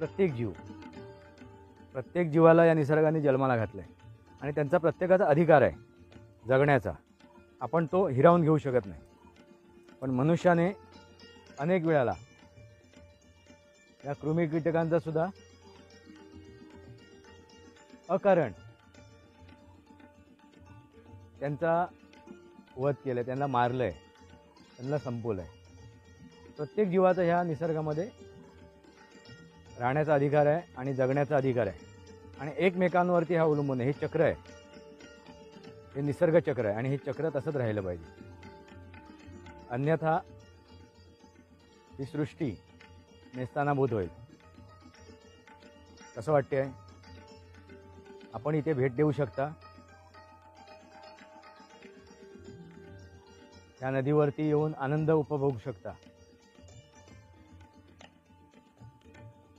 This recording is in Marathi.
प्रत्येक जीव प्रत्येक जीवाला या निसर्गाने जन्माला घातलं आहे आणि त्यांचा प्रत्येकाचा अधिकार आहे जगण्याचा. आपण तो हिरावून घेऊ शकत नाही. पण मनुष्याने अनेक वेळाला या कृमी कीटकांचा सुद्धा अकारण त्यांचा वध केलं त्यांना मारलं आहे त्यांना संपवलं आहे प्रत्येक जीवाचा ह्या निसर्गामध्ये राहण्याचा अधिकार आहे आणि जगण्याचा अधिकार आहे. आणि एकमेकांवरती हा अवलंबून आहे. हे चक्र आहे. हे निसर्ग चक्र आहे आणि हे चक्र तसंच राहिलं पाहिजे. अन्यथा ही सृष्टी नेस्तानाभूत होईल. कसं वाटते आहे आपण इथे भेट देऊ शकता. त्या नदीवरती येऊन आनंद उपभोगू शकता.